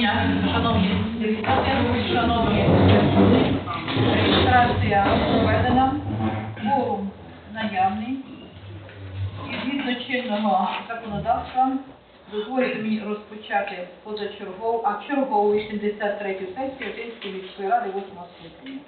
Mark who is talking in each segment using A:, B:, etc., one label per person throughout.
A: дня, шановні депутати, шановні. Реєстрація проведена, форум наявний. І згідно чинного законодавства дозволить мені розпочати позачергову, а чергову 83-ю сесію Одеської міської ради 8 скликання.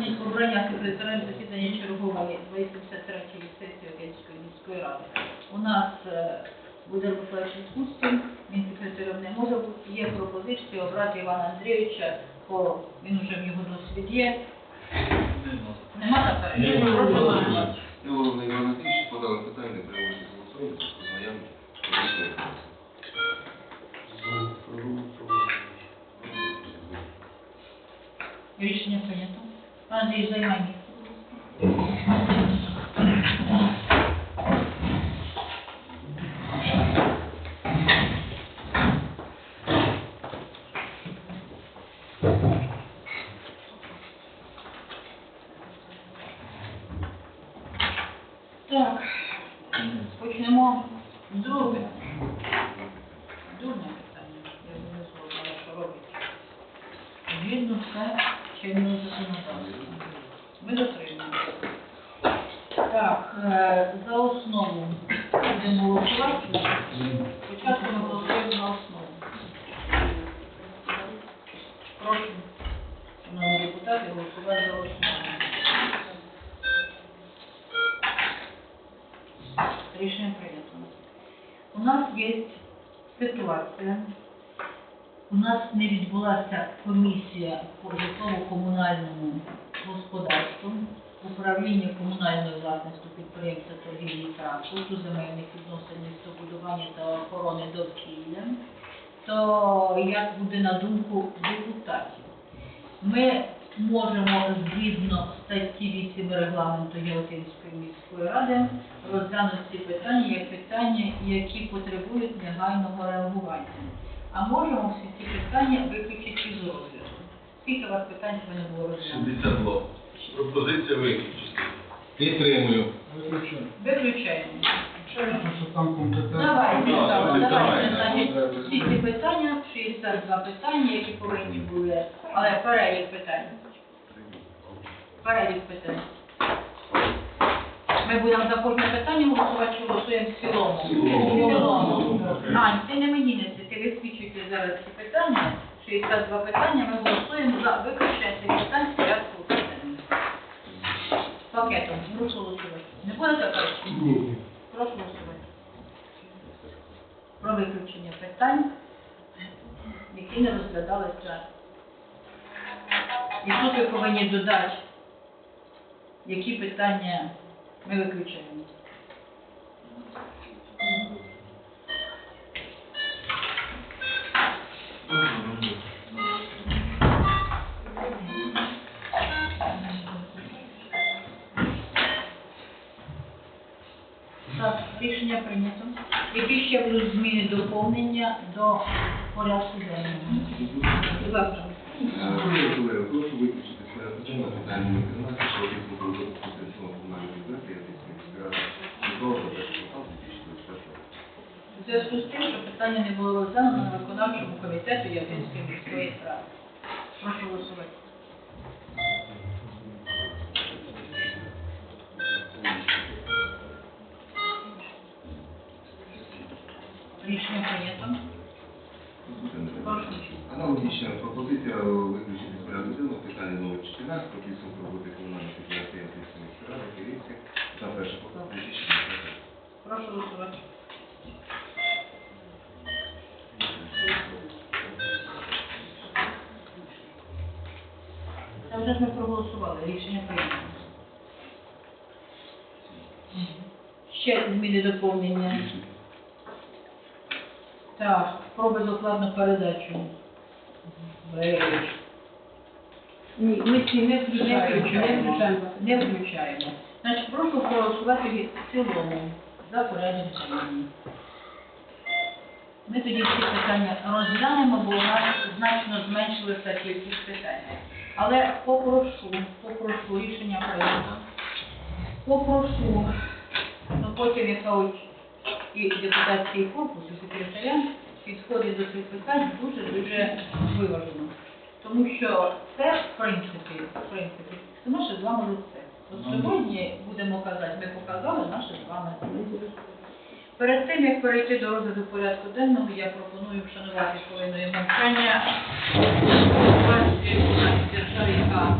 A: Про обрання, секретаря засідання чергової 83-ї сесії Одеської міської ради. У нас е, буде Миколаївич відпустим, він секретарем не може бути. Є пропозиція обрати Івана Андрійовича, бо він вже в його досвід є. Нема заперечень? Прошу голосувати.
B: Андрійович подали питання, треба вийти голосувати, познайомити.
A: Рішення прийнято. Андрій, займай. Так, почнемо з друге. Друге питання. Я не знаю, що робить. Згідно все чинного законодавства. Ми дотримуємося. Так, е, за основу будемо голосувати. Спочатку ми голосуємо за основу. Прошу, шановні депутати, голосувати за основу. Рішення прийнято. У нас є ситуація. У нас не відбулася комісія по житлово-комунальному господарству, управління комунальної власності підприємства торгівлі транспорту, земельних відносин, містобудування та охорони довкілля. То як буде на думку депутатів? Ми можемо згідно статті 8 регламенту Європейської міської ради розглянути ці питання як питання, які потребують негайного реагування. А можемо всі ці питання виключити з розгляду. Скільки у вас питань не було розглянуто?
C: 62. Пропозиція виключити. Підтримую.
A: Виключаємо.
D: Що там компетентно.
A: Давайте,
C: Ну,
A: давайте,
C: давайте.
A: значить, всі ці питання, 62 питання, які повинні були, але перелік питань. Перелік питань. Ми будемо за кожне питання голосувати, чи голосуємо в цілому.
C: В цілому.
A: Ань, ти не мені неси, ти висвічуєте зараз ці питання, 62 питання, ми голосуємо за виключення цих питань з порядку пакетом. Прошу голосувати. Не буде заперечень?
E: Ні.
A: Прошу голосувати. Про виключення питань, які не розглядалися. І тут ви повинні додати, які питання ми виключаємо. Так, рішення прийнято. Які ще будуть зміни доповнення до порядку денного? Будь ласка.
B: Прошу виключити денного питання номер 13, що про розвитку територіального комунального бюджету Ятинської міської ради Дніпро за перший квартал 2024 року.
A: У зв'язку з тим, що питання не було розглянуто на виконавчому комітету Явинської міської ради. Прошу голосувати. Рішення прийнято. Прошу.
B: Аналогічна пропозиція виключити з порядку денного питання номер 14 про підсумку роботи комунального підприємства Ятинської міської ради за перший квартал 2024 року.
A: Прошу голосувати. Це вже ж ми проголосували, рішення прийнято. Ще зміни доповнення. Так, про безоплатну передачу.
F: Ні, ми ці не включаємо. Не
A: включаємо. Значить, прошу проголосувати в цілому за порядок денний. Ми тоді всі питання розглянемо, бо у нас значно зменшилася кількість питань. Але попрошу, попрошу рішення прийнято. Попрошу, ну потім як кажуть, і депутатський корпус, і секретаря підходить до цих питань дуже-дуже виважено. Тому що це, в принципі, в принципі, це наше з вами лице. От сьогодні будемо казати, ми показали наше з вами лице. Перед тим, як перейти до розгляду порядку денного, я пропоную вшанувати хвилиною мовчання власті у в державі, яка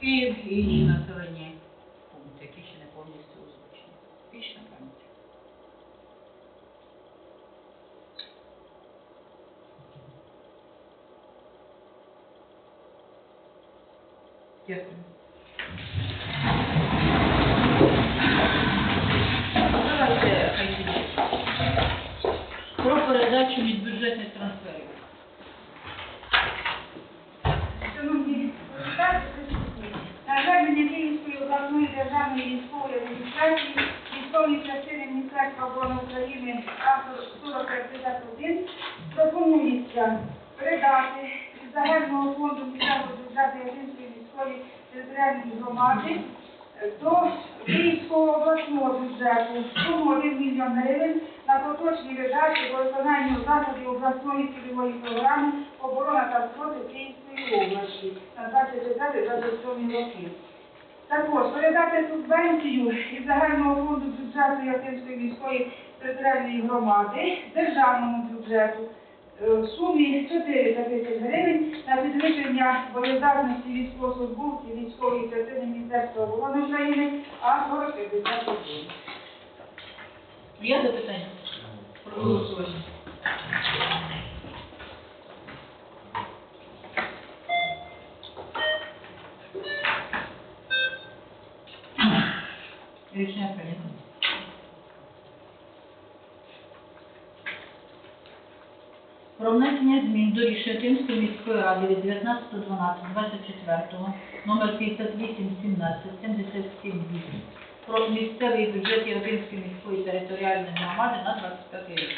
A: Київ і інші населені пункти, які ще не повністю озвучені. Вічна пам'ять. Дякую. Про передачу від бюджетних.
G: Шановні депутати, присутні, на звернення Київської обласної державної військової адміністрації військової частини Міністерства оборони України автор 4051 пропонується передати із загального фонду місцевого бюджету Язинської міської територіальної громади до Київського обласного бюджету суму 1 мільйон гривень на поточні видатки по виконанню заходів обласної цільової програми оборона та спротив Київської області на 25-27 роки. Також передати субвенцію із загального фонду бюджету Ятинської міської територіальної громади державному бюджету в сумі 400 тисяч гривень на підвищення боєздатності військовослужбовців військової частини Міністерства оборони України, а 40 50 гривень.
A: Є запитання? Проголосуємо. Рішення прийнято. Про внесення змін до Рішетинської міської ради від 19.12.24 номер 5817 77 про місцевий бюджет Європейської міської територіальної громади на 25 рік.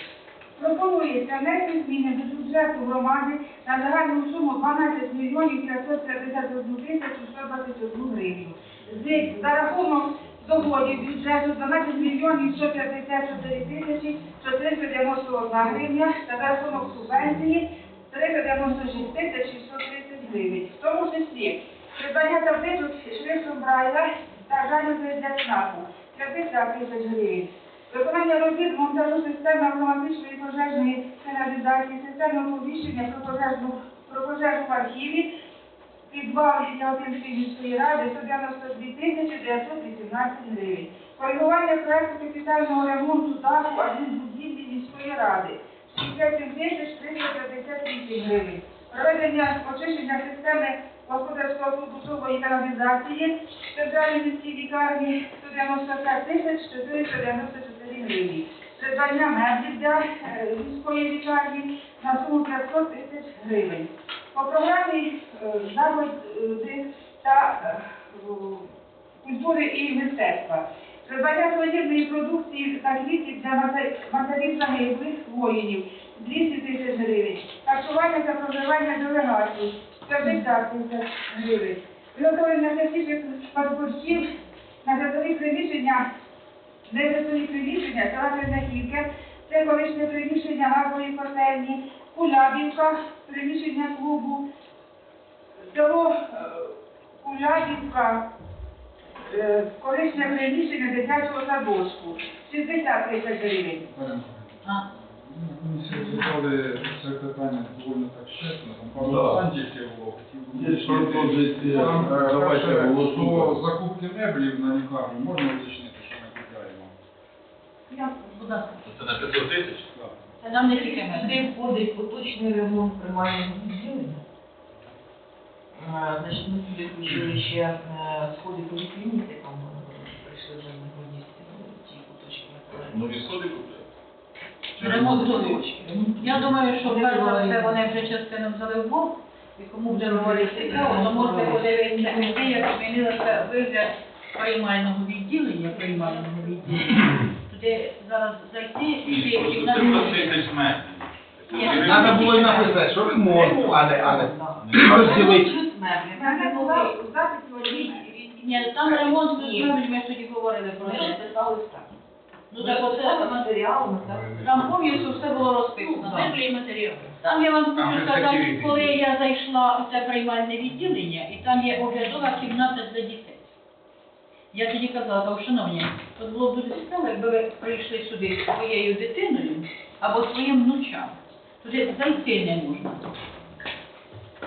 G: Пропонується внести зміни до бюджету громади на загальну суму 12 мільйонів 551 тисячу 121 гривню. З за рахунок доходів бюджету 12 мільйонів 154 тисячі 491 гривня та за рахунок субвенції 396 тисяч 630 гривень. В тому числі придбання табличок шрифтом Брайла та жалюзі для ЦНАПу 50 тисяч гривень. Виконання робіт монтажу системи автоматичної пожежної сигналізації, системи оповіщення про пожежну, про пожежу в архіві підвал Ялтинської міської ради 192 тисячі 918 гривень. Коригування проекту капітального ремонту даху адмінбудівлі міської ради 67 тисяч 358 гривень. Проведення очищення системи господарського побутової каналізації центральній міській лікарні 195 тисяч 494 гривні. Придбання меблів для е, міської лікарні на суму 500 тисяч гривень. По програмі е, заходи та е, культури і мистецтва. Придбання сувенірної продукції та квітів для матерів загиблих воїнів 200 тисяч гривень. Харчування та проживання делегатів 50 тисяч гривень. Виготовлення технічних паспортів на житлові приміщення, не житлові приміщення, села Черняхівки, це колишнє приміщення газової котельні, Кулябівка, приміщення клубу, село е, Кулябівка, е, колишнє приміщення дитячого садочку, 60 тисяч гривень.
D: Ми сьогодні це питання доволі так чесно, там пару питань тільки було. е,
H: Давайте голосуємо.
D: Закупки меблів на лікарню. Можна уточнити, що ми купляємо?
G: Я
A: Будь ласка.
H: Це на 500 тисяч?
A: Це нам не тільки.
I: Сюди входить поточний ремонт приймального відділення. Е, Значить, ми туди включили ще е, сходи поліклініки, там е, прийшли вже негодність ті поточні.
H: Нові сходи купляють?
A: Ремонтують. Я думаю, що перш за все вони вже частину взяли в борг, і кому буде доволі цікаво, то можете подивитися, де як змінилося вигляд приймального відділення, приймального відділення. Туди зараз зайти і і в нас
H: 300 тисяч метрів.
A: Ні.
J: Треба було й написати, що ремонт, а не, а не розділити.
A: Ні, там ремонт ми тоді говорили про це. Ну так оце
I: матеріалами, так?
A: там повністю все було розписано. Меблі і матеріали. Там я вам хочу сказати, коли я зайшла у це приймальне відділення, і там є оглядова кімната для дітей. Я тоді казала, шановні, от було б дуже цікаво, якби ви прийшли сюди зі своєю дитиною або своїм внучам. Туди зайти не можна.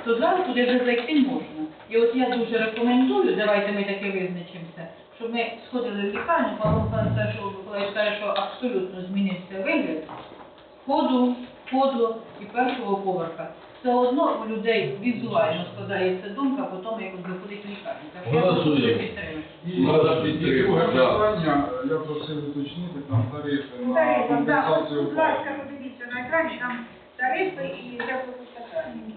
A: То зараз туди вже зайти можна. І от я дуже рекомендую, давайте ми таки визначимося, щоб ми сходили в лікарню, що Миколаївич каже, що абсолютно змінився вигляд входу, входу і першого поверха. Все одно у людей візуально складається думка по тому, як виходить в лікарню. Так що я
H: Голосуємо.
A: дуже підтримую.
D: І,
H: Надо підтримати,
D: друге
H: да.
D: питання, я просив уточнити, там тарифи на.
G: Так,
D: компенсацію
G: будь ласка,
D: опалення.
G: подивіться на екрані, там тарифи і теплопостачання.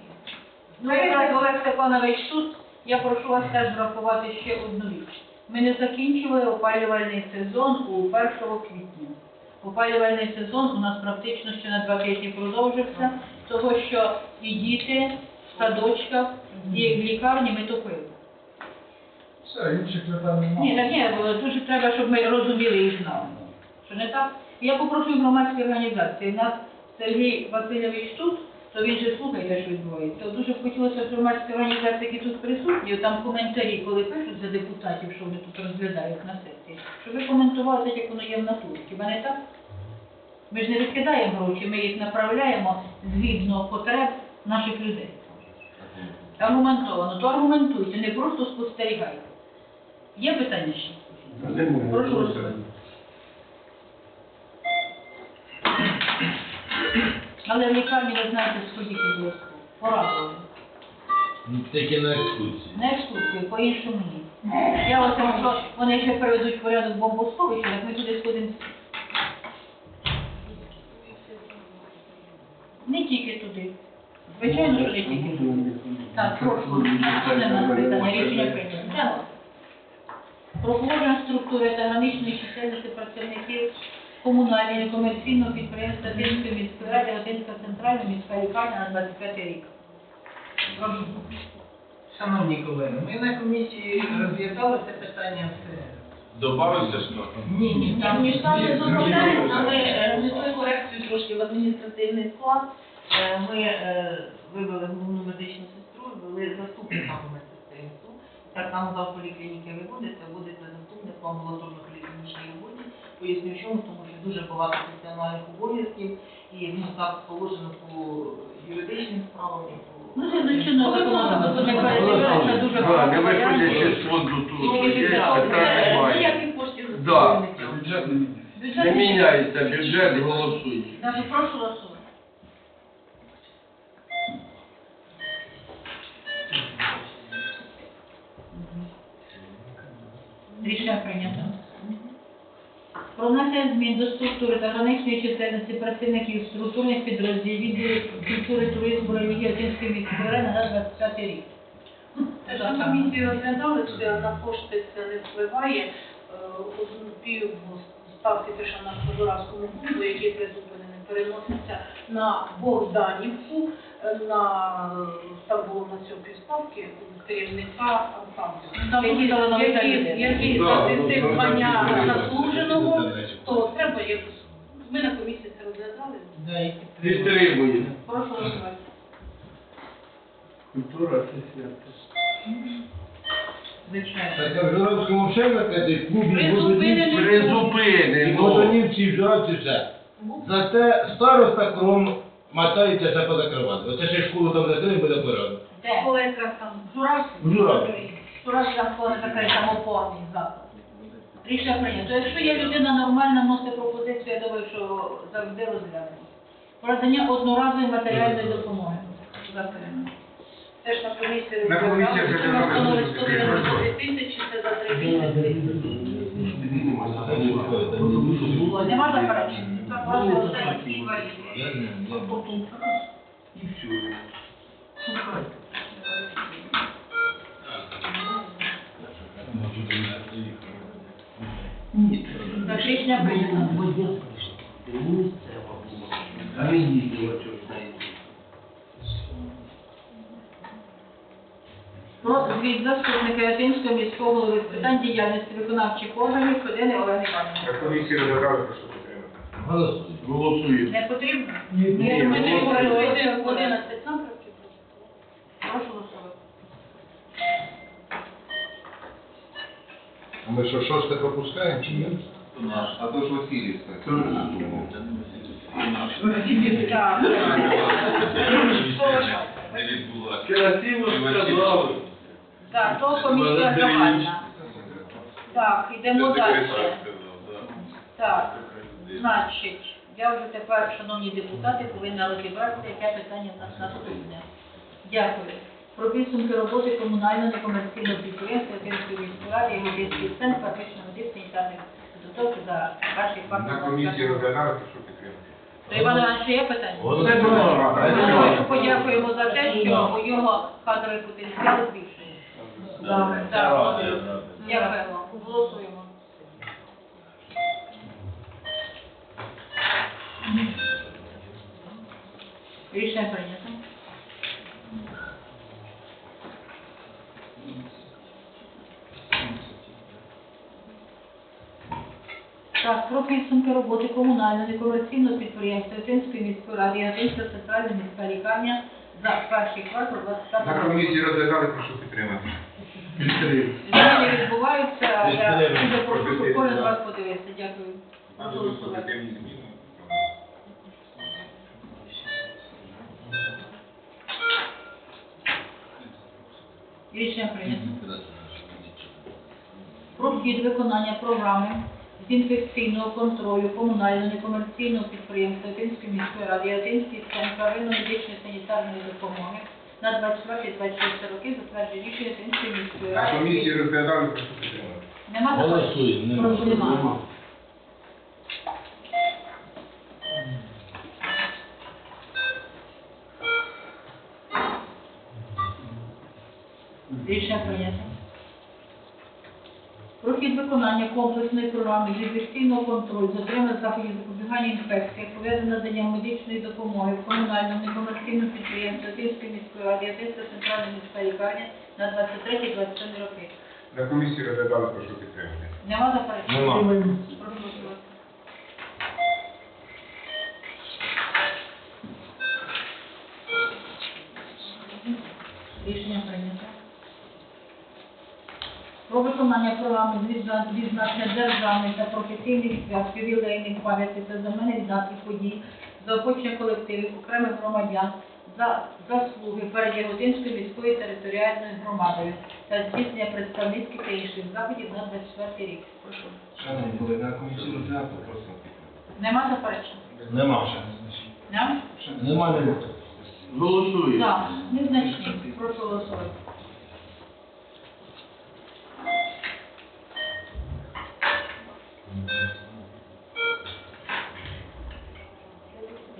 A: Ну, якраз Олег Степанович тут, я прошу вас теж врахувати ще одну річ. Ми не закінчували опалювальний сезон у 1 квітня. Опалювальний сезон у нас практично ще на два тижні продовжився, того що і діти в садочках, і в лікарні ми топили.
D: Все, інших питань
A: Ні,
D: немає.
A: так ні, бо дуже треба, щоб ми розуміли і знали. Що не так? Я попрошу громадські організації. У нас Сергій Васильович тут, то він же слухає, що відбувається. Дуже б хотілося щоб громадські організації, які тут присутні, там коментарі, коли пишуть за депутатів, що вони тут розглядають на сесії, щоб ви коментували так, як воно є в натурі. Хіба не так? Ми ж не відкидаємо гроші, ми їх направляємо згідно потреб наших людей. Аргументовано, то аргументуйте, не просто спостерігайте. Є питання ще? Прошу голосувати. Але в лікарні, ви знаєте, сходіть обов'язково. Порадували.
H: Ну, Тільки на екскурсії.
A: На екскурсію, по-іншому ні. Я ось якщо вони ще приведуть в порядок бомбосховища, так ми туди сходимо. Не тільки туди. Звичайно, що не тільки туди. Так, прошу. Рішення прийнято. Про положення структури та граничної чисельності працівників комунального комерційного підприємства Тинської міської ради, Одинська центральна міська лікарня на 25 рік. Прошу.
J: Шановні колеги, ми на комісії розглядали це питання все.
H: Добавився що?
J: Ні, ні,
I: Там не
J: є
I: додаємо, ми е, внесли корекцію трошки в адміністративний склад. Е, Ми е, вивели головну медичну сестру, ввели заступника по медсестринству. Так само зав поліклініки ви будете, будете заступник по амбулаторно-клінічній роботі. Поясню чому, тому що дуже багато функціональних обов'язків і ну, так положено по юридичним справам. і по-
A: Ну, це чинного законодавства, тут не передивилися,
B: виходячи з фонду тут, є питань немає.
A: Ніяких коштів за
B: Да.
A: собою не тягнуть.
D: Бюджет не міняється.
A: Бюджет
B: Не міняється бюджет, голосуємо.
A: Даже прошу голосувати. Рішення прийнято. Про внесення змін до структури та граничної чисельності працівників структурних підрозділів відділів культури, туризму, релігії Одинської міської на 25 рік.
F: Те, що комісії розглядали, що на кошти це не впливає. Е, пів ставки те, що на Хожуравському фонду, який призупинений, переноситься на Богданівку, е, на там було на цю півставки керівника ансамблю.
A: Там
F: Які-
A: на
B: ну,
F: звання
B: ну,
F: заслуженого, то треба якось. Ми на комісії це розглядали.
A: Да,
B: Підтримуємо.
A: Прошу голосувати.
B: Культура це свято.
A: Звичайно.
H: Так в Журавському ще накати клубі
F: Призупинений.
H: І
B: Призупинено.
H: Водонівці, і все. Зате староста кром мотається все позакривати. Оце ще школу там закрили, буде порядок.
A: Де?
F: Коли якраз там
H: Журавському.
A: Журавський там коли заклад. Рішення прийнято. Якщо є людина нормальна, вносить пропозицію, я думаю, що завжди розглянемо. Про надання одноразової матеріальної допомоги. Запевнено.
F: теж на комісії
D: На комісії
F: розглядали, що
D: розглядали,
F: становить
D: що
F: 193 тисячі, це за три місяці.
A: Нема заперечень?
H: Я я знаю.
B: І все.
A: Так.
B: А не що
A: Ходини Олени Іванівни.
D: На комісії розглядали,
H: Голосуй.
B: Голосуємо.
A: Не потрібно?
B: Ні,
A: Ні, ми не говорили,
F: Один-
A: один-
F: 11 напрямків.
A: Прошу голосувати.
K: А ми що, шосте пропускаємо чи ні?
B: А то ж Васильівська. Це ж думав. Красиво сказали.
A: Так, то комісія загальна. Так, йдемо далі. Так, значить, я вже тепер, шановні депутати, повинна розібратися, яке питання в нас наступне. Дякую. Про підсумки роботи комунального некомерційного підприємства Київської міської ради і медичний центр практичної санітарної підготовки за перший квартал.
D: На комісії розглядали, прошу підтримати.
A: То Іван Іванович, є питання?
H: Голосуй.
A: Давайте подякуємо за те, що його кадровий потенціал збільшує. Так, Дякуємо. Голосуємо. Рішення прийнято. Так, про підсумки роботи комунального некомерційного підприємства Ятинської міської ради і Ятинська центральна міська лікарня за перший квартал 25
D: На комісії розглядали, прошу підтримати.
B: Підтримуємо.
A: Зміни відбуваються, я дуже прошу, щоб кожен з вас подивився. Дякую. Прошу голосувати. Рішення прийнято. Про вхід виконання програми з інфекційного контролю комунального некомерційного підприємства Ятинської міської ради Ятинський центр первинно-медичної санітарної допомоги на 24-26 роки затверджує рішення Ятинської міської ради.
D: комісії розглядали.
A: Нема заперечень?
H: Голосуй.
A: Прошу, нема. Рішення прийнято. Про хід виконання комплексної програми інвестиційного контролю, затримання заходів запобігання інфекції, пов'язаних з наданням медичної допомоги в комунальному підприємстві Київської міської ради, Одеська центральна міська лікарня на 23-27 роки.
D: На комісії розглядали, прошу підтримати.
A: Нема заперечень?
H: Нема.
A: Прошу голосувати. Про виконання програми відзначення державних та професійних свят, ювілейних пам'яток та знаменних дат і подій, заохочення колективів, окремих громадян за заслуги перед Яготинською міською територіальною громадою та здійснення представницьких та інших заходів на 24 рік. Прошу.
B: Шановні колеги, на комісію розглянути, підтримати.
A: Нема заперечень?
H: Нема ще.
A: Нема?
H: Нема.
B: Голосуємо.
A: Так, незначні. Прошу голосувати.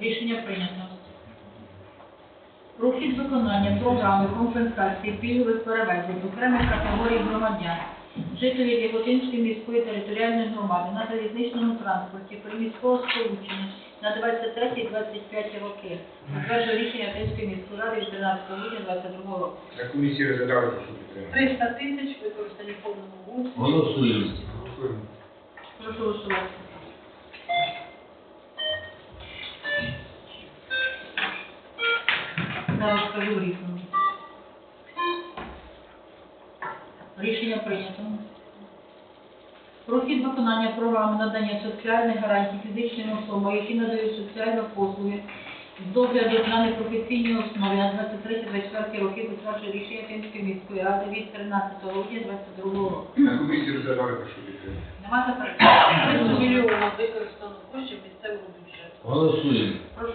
A: Рішення прийнято. Про хід виконання програми компенсації пільгових перевезень окремих категорій громадян, жителів Яготинської міської територіальної громади на залізничному транспорті приміського сполучення на 23-25 роки. Затверджує рішення Яготинської міської ради від 13 грудня 22 року.
K: На комісії розглядали, прошу підтримати.
F: 300 тисяч використані в повному обсязі.
H: Голосуємо.
K: Голосуємо.
A: Прошу голосувати. Зараз скажу рішення. Рішення прийнято. Про хід виконання програми надання соціальних гарантій фізичним особам, які надають соціальні послуги з догляду на непрофесійній основі на 23-24 роки затверджує рішення Тимської міської ради від 13 грудня 22 року.
K: На комісії розглядали, прошу підтримати.
A: Нема заперечень?
F: 300 мільйонів використано коштів місцевого бюджету.
H: Голосуємо.
A: Прошу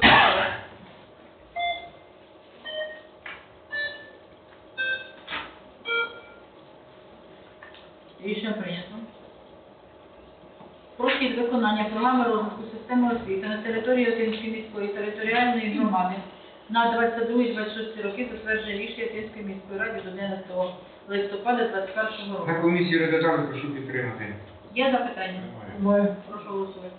A: виконання програми розвитку системи освіти на території Отинської міської територіальної громади на 22-26 роки затверджує рішення Отинської міської ради до 11 листопада 2021 року.
K: На комісії розглядали, прошу підтримати.
A: Є запитання?
K: Немає.
A: Прошу голосувати.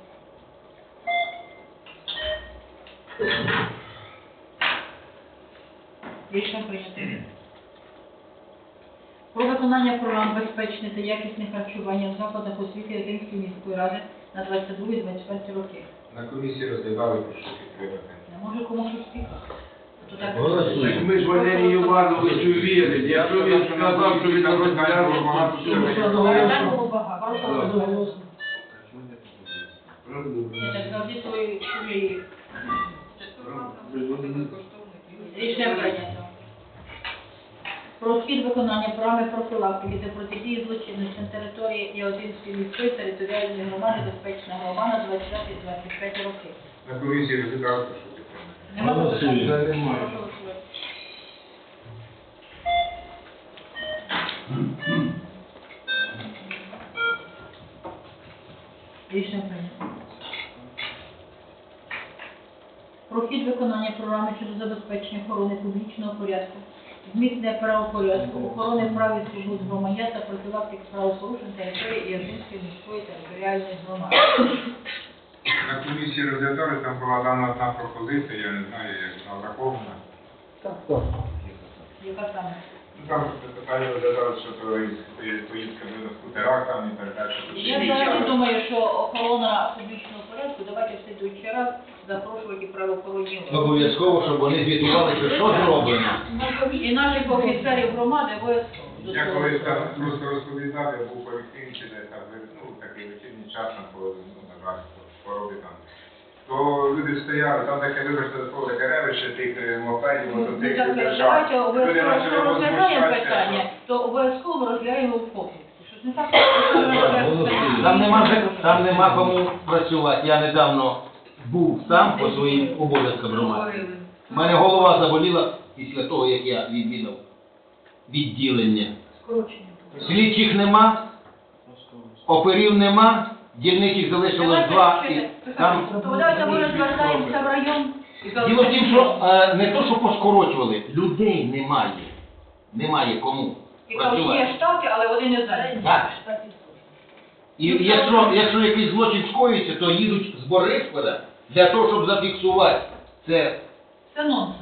A: Рішення прийнято. Про виконання програм безпечне та якісне харчування в закладах освіти Ятинської міської ради на 22-24 роки.
K: На комісії розглядали, пішли підтримати.
A: Не може комусь
H: Голосуємо.
B: Ми ж Валерію Івановичу вірили. Якщо він сказав, що він розглянув,
K: багато
A: Про виконання програми профілактики та протидії злочинності на території Яотинської міської територіальної громади безпечна громада 25 роки.
K: На комісії розглядали.
A: Нема. Рішення прийнято. Про хід виконання програми щодо забезпечення охорони публічного порядку, зміцнення правопорядку, охорони прав і свобод громадян та профілактики правопорушень території Ірбінської міської територіальної громади.
K: На комісії розглядали, там була дана одна пропозиція, я не знаю, як вона врахована. Так.
A: Яка саме?
K: Ну, Там питання розглядали, що поїздка на скутерах там і так далі.
A: Я взагалі думаю, що охорона публічного порядку, давайте в слідуючий раз запрошувати правоохоронні органи.
H: Обов'язково, щоб вони звітували, що що зроблено.
A: І наших офіцерів громади обов'язково.
K: Я колись там просто розповідав, я був по Вікторівці, де там, ну, такий вечірній час там, по, ну, на жаль, по хворобі там. То люди стояли, там таке, вибачте, слово, таке ревище тих е, мопедів,
A: Ну,
K: мотоциклів,
A: так,
K: держав.
A: Давайте
K: Люди
A: обов'язково,
K: почали
A: розглядаємо питання, то обов'язково розглядаємо в комплексі. Щось не так, що розглядаємо.
H: Там нема, же- там нема кому працювати. Я недавно був сам по своїм обов'язкам громади. У мене голова заболіла після того, як я відвідав відділення.
A: Скорочення.
H: Слідчих нема, оперів нема, дільничих залишилось
A: Давайте,
H: два. І там...
A: То давайте може звертаємося в район. і
H: Діло в тім, що е, не то, що поскорочували, людей немає. Немає кому
A: І кажуть, є
H: працювати.
A: штати, але вони не.
H: Так. І якщо, якщо якийсь злочин скоїться, то їдуть з Борисполя для того, щоб зафіксувати це.
A: Це нонсенс.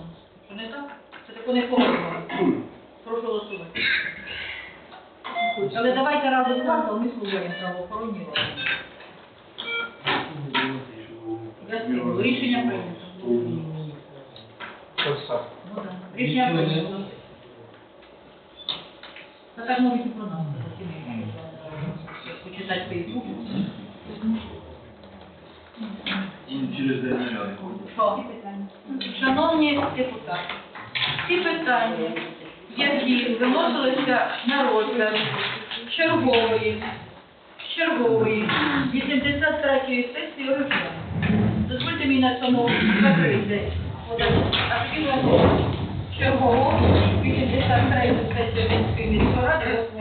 A: Що не так? Це таке не повинно. Прошу голосувати. Але давайте разом з вами, ми слухаємо правоохоронні органи. Я скину. Рішення прийнято. Ну, так. Рішення прийнято. Та так можуть і про нас. Почитати Фейсбук. Що? Шановні депутати, ці питання, які виносилися на розгляд. Чергової, чергової 83-ї сесії розгляду. Дозвольте мені на цьому закрити. Активно чергового 83-ї сесії міської.